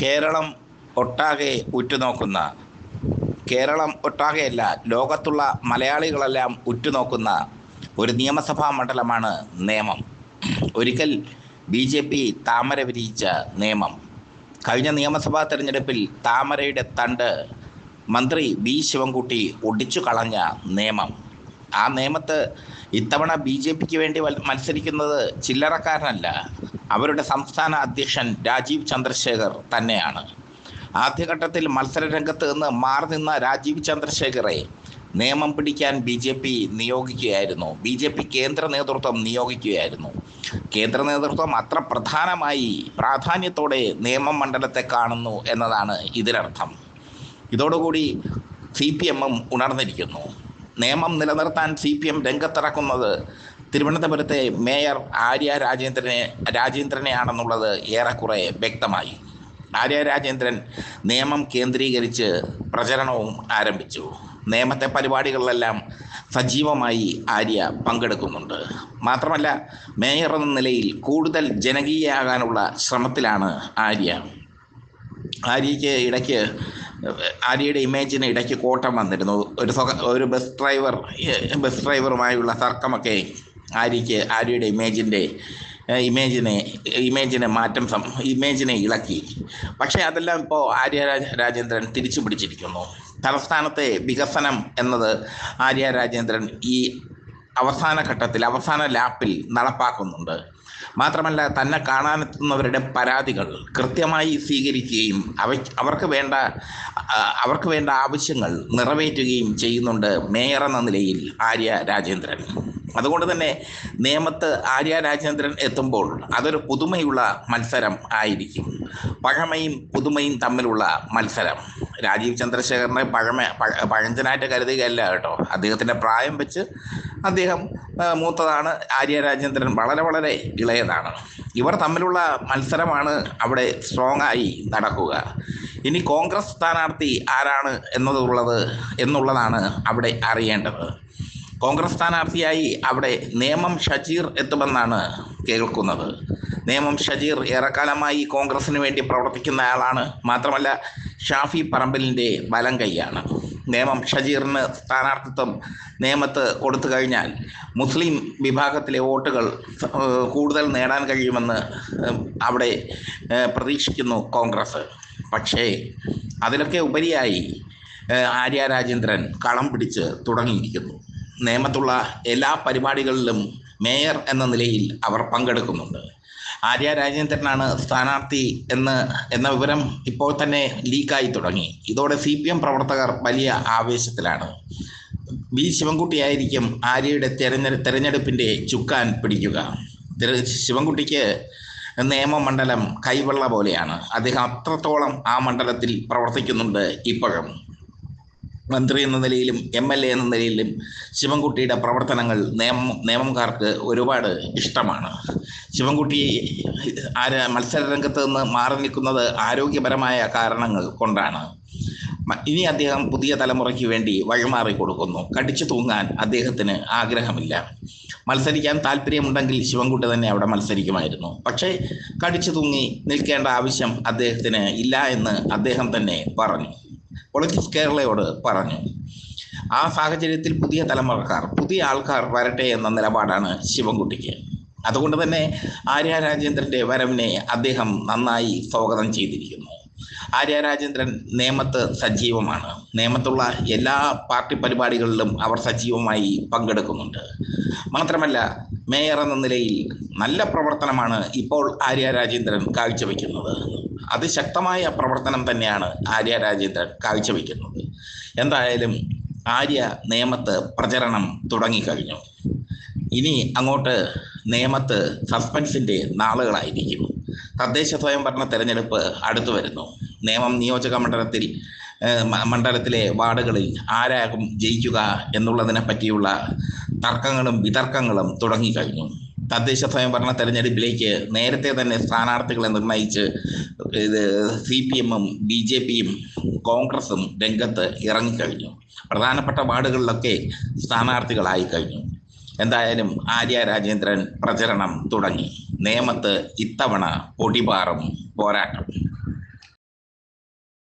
കേരളം ഒട്ടാകെ ഉറ്റുനോക്കുന്ന കേരളം ഒട്ടാകെയല്ല ലോകത്തുള്ള മലയാളികളെല്ലാം ഉറ്റുനോക്കുന്ന ഒരു നിയമസഭാ മണ്ഡലമാണ് നേമം. ഒരിക്കൽ ബി ജെ പി താമര വിരിയിച്ച നിയമം കഴിഞ്ഞ നിയമസഭാ തെരഞ്ഞെടുപ്പിൽ താമരയുടെ തണ്ട് മന്ത്രി ബി ശിവൻകുട്ടി ഒടിച്ചു കളഞ്ഞ നിയമം ആ നിയമത്ത് ഇത്തവണ ബി ജെ പിക്ക് വേണ്ടി മത്സരിക്കുന്നത് ചില്ലറക്കാരനല്ല അവരുടെ സംസ്ഥാന അധ്യക്ഷൻ രാജീവ് ചന്ദ്രശേഖർ തന്നെയാണ്. ആദ്യഘട്ടത്തിൽ മത്സര രംഗത്ത് നിന്ന് മാറി നിന്ന രാജീവ് ചന്ദ്രശേഖറെ നിയമം പിടിക്കാൻ ബി ജെ പി നിയോഗിക്കുകയായിരുന്നു. ബി ജെ പി കേന്ദ്ര നേതൃത്വം നിയോഗിക്കുകയായിരുന്നു. കേന്ദ്ര നേതൃത്വം അത്ര പ്രധാനമായി പ്രാധാന്യത്തോടെ നിയമം മണ്ഡലത്തെ കാണുന്നു എന്നതാണ് ഇതിനർത്ഥം. ഇതോടുകൂടി സി പി എമ്മും ഉണർന്നിരിക്കുന്നു. നിയമം നിലനിർത്താൻ സി പി എം രംഗത്തിറക്കുന്നത് തിരുവനന്തപുരത്തെ മേയർ ആര്യ രാജേന്ദ്രനെ രാജേന്ദ്രനെയാണെന്നുള്ളത് ഏറെക്കുറെ വ്യക്തമായി. ആര്യ രാജേന്ദ്രൻ നിയമം കേന്ദ്രീകരിച്ച് പ്രചരണവും ആരംഭിച്ചു. നിയമത്തെ പരിപാടികളിലെല്ലാം സജീവമായി ആര്യ പങ്കെടുക്കുന്നുണ്ട്. മാത്രമല്ല മേയർ എന്ന നിലയിൽ കൂടുതൽ ജനകീയയാകാനുള്ള ശ്രമത്തിലാണ് ആര്യ. ആര്യയ്ക്ക് ഇടയ്ക്ക് ആര്യയുടെ ഇമേജിന് ഇടയ്ക്ക് കോട്ടം വന്നിരുന്നു. ഒരു ഒരു ബസ് ഡ്രൈവർ ബസ് ഡ്രൈവറുമായുള്ള തർക്കമൊക്കെ ആര്യയ്ക്ക് ആര്യയുടെ ഇമേജിന്റെ ഇമേജിനെ ഇമേജിനെ മാറ്റം ഇമേജിനെ ഇളക്കി. പക്ഷേ അതെല്ലാം ഇപ്പോൾ ആര്യ രാജേന്ദ്രൻ തിരിച്ചു പിടിച്ചിരിക്കുന്നു. തലസ്ഥാനത്തെ വികസനം എന്നത് ആര്യ രാജേന്ദ്രൻ ഈ അവസാന ഘട്ടത്തിൽ അവസാന ലാപ്പിൽ നടപ്പാക്കുന്നുണ്ട്. മാത്രമല്ല തന്നെ കാണാനെത്തുന്നവരുടെ പരാതികൾ കൃത്യമായി സ്വീകരിക്കുകയും അവ അവർക്ക് വേണ്ട അവർക്ക് വേണ്ട ആവശ്യങ്ങൾ നിറവേറ്റുകയും ചെയ്യുന്നുണ്ട് മേയർ എന്ന നിലയിൽ ആര്യ രാജേന്ദ്രൻ. അതുകൊണ്ട് തന്നെ നേമത്ത് ആര്യ രാജേന്ദ്രൻ എത്തുമ്പോൾ അതൊരു പുതുമയുള്ള മത്സരം ആയിരിക്കും. പഴമയും പുതുമയും തമ്മിലുള്ള മത്സരം. രാജീവ് ചന്ദ്രശേഖരനെ പഴമ പഴ- പഴഞ്ചനായിട്ട് കരുതുകയല്ല കേട്ടോ. അദ്ദേഹത്തിന്റെ പ്രായം വെച്ച് അദ്ദേഹം മൂത്തതാണ് ആര്യ രാജേന്ദ്രൻ. വളരെ വളരെ ഇളയതാണ്. ഇവർ തമ്മിലുള്ള മത്സരമാണ് അവിടെ സ്ട്രോങ് ആയി നടക്കുക. ഇനി കോൺഗ്രസ് സ്ഥാനാർത്ഥി ആരാണ് എന്നതുള്ളത് എന്നുള്ളതാണ് അവിടെ അറിയേണ്ടത്. കോൺഗ്രസ് സ്ഥാനാർത്ഥിയായി അവിടെ നേമം ഷജീർ എത്തുമെന്നാണ് കേൾക്കുന്നത്. നേമം ഷജീർ ഏറെക്കാലമായി കോൺഗ്രസിന് വേണ്ടി പ്രവർത്തിക്കുന്ന ആളാണ്. മാത്രമല്ല ഷാഫി പറമ്പലിന്റെ വലം കൈയാണ്. നേമം ഷജീറിന് സ്ഥാനാർത്ഥിത്വം നേമത്ത് കൊടുത്തു കഴിഞ്ഞാൽ മുസ്ലിം വിഭാഗത്തിലെ വോട്ടുകൾ കൂടുതൽ നേടാൻ കഴിയുമെന്ന് അവിടെ പ്രതീക്ഷിക്കുന്നു കോൺഗ്രസ്. പക്ഷേ അതിലൊക്കെ ഉപരിയായി ആര്യ രാജേന്ദ്രൻ കളം പിടിച്ച് തുടങ്ങിയിരിക്കുന്നു. നേമത്തുള്ള എല്ലാ പരിപാടികളിലും മേയർ എന്ന നിലയിൽ അവർ പങ്കെടുക്കുന്നുണ്ട്. ആര്യ രാജേന്ദ്രനാണ് സ്ഥാനാർത്ഥി എന്ന് എന്ന വിവരം ഇപ്പോൾ തന്നെ ലീക്കായി തുടങ്ങി. ഇതോടെ സി പി എം പ്രവർത്തകർ വലിയ ആവേശത്തിലാണ്. ബി ശിവൻകുട്ടിയായിരിക്കും ആര്യയുടെ തെരഞ്ഞെ തെരഞ്ഞെടുപ്പിന്റെ ചുക്കാൻ പിടിക്കുക. ശിവൻകുട്ടിക്ക് നിയമമണ്ഡലം കൈവെള്ള പോലെയാണ്. അദ്ദേഹം അത്രത്തോളം ആ മണ്ഡലത്തിൽ പ്രവർത്തിക്കുന്നുണ്ട് ഇപ്പോഴും. മന്ത്രി എന്ന നിലയിലും എം എൽ എ എന്ന നിലയിലും ശിവൻകുട്ടിയുടെ പ്രവർത്തനങ്ങൾ നിയമം നിയമംകാർക്ക് ഒരുപാട് ഇഷ്ടമാണ്. ശിവൻകുട്ടി ആര് മത്സര രംഗത്ത് നിന്ന് മാറി നിൽക്കുന്നത് ആരോഗ്യപരമായ കാരണങ്ങൾ കൊണ്ടാണ്. ഇനി അദ്ദേഹം പുതിയ തലമുറയ്ക്ക് വേണ്ടി വഴിമാറി കൊടുക്കുന്നു. കടിച്ചു തൂങ്ങാൻ അദ്ദേഹത്തിന് ആഗ്രഹമില്ല. മത്സരിക്കാൻ താല്പര്യമുണ്ടെങ്കിൽ ശിവൻകുട്ടി തന്നെ അവിടെ മത്സരിക്കുമായിരുന്നു. പക്ഷേ കടിച്ചു തൂങ്ങി നിൽക്കേണ്ട ആവശ്യം അദ്ദേഹത്തിന് ഇല്ല എന്ന് അദ്ദേഹം തന്നെ പറഞ്ഞു. പൊളിറ്റിക്സ് കേരളയോട് പറഞ്ഞു. ആ സാഹചര്യത്തിൽ പുതിയ തലമുറക്കാർ പുതിയ ആൾക്കാർ വരട്ടെ എന്ന നിലപാടാണ് ശിവൻകുട്ടിക്ക്. അതുകൊണ്ട് തന്നെ ആര്യ രാജേന്ദ്രന്റെ വരവിനെ അദ്ദേഹം നന്നായി സ്വാഗതം ചെയ്തിരിക്കുന്നു. ആര്യ രാജേന്ദ്രൻ നേമത്ത് സജീവമാണ്. നേമത്തുള്ള എല്ലാ പാർട്ടി പരിപാടികളിലും അവർ സജീവമായി പങ്കെടുക്കുന്നുണ്ട്. മാത്രമല്ല മേയർ എന്ന നിലയിൽ നല്ല പ്രവർത്തനമാണ് ഇപ്പോൾ ആര്യ രാജേന്ദ്രൻ കാഴ്ചവെക്കുന്നത്. അതിശക്തമായ പ്രവർത്തനം തന്നെയാണ് ആര്യ രാജേന്ദ്രൻ കാഴ്ചവെക്കുന്നത്. എന്തായാലും ആര്യ നിയമത്ത് പ്രചരണം തുടങ്ങിക്കഴിഞ്ഞു. ഇനി അങ്ങോട്ട് നിയമത്ത് സസ്പെൻസിന്റെ നാളുകളായിരിക്കും. തദ്ദേശ സ്വയംഭരണ തെരഞ്ഞെടുപ്പ് അടുത്തു വരുന്നു. നിയമം നിയോജക മണ്ഡലത്തിൽ മണ്ഡലത്തിലെ വാർഡുകളിൽ ആരാകും ജയിക്കുക എന്നുള്ളതിനെ പറ്റിയുള്ള തർക്കങ്ങളും വിതർക്കങ്ങളും തുടങ്ങിക്കഴിഞ്ഞു. തദ്ദേശ സ്വയംഭരണ തെരഞ്ഞെടുപ്പിലേക്ക് നേരത്തെ തന്നെ സ്ഥാനാർത്ഥികളെ നിർണയിച്ച് ഇത് സി പി എമ്മും ബി ജെ പിയും കോൺഗ്രസും രംഗത്ത് ഇറങ്ങിക്കഴിഞ്ഞു. പ്രധാനപ്പെട്ട വാർഡുകളിലൊക്കെ സ്ഥാനാർത്ഥികളായി കഴിഞ്ഞു. എന്തായാലും ആര്യ രാജേന്ദ്രൻ പ്രചരണം തുടങ്ങി. നേമത്ത് ഇത്തവണ പൊടിപാറും പോരാട്ടം.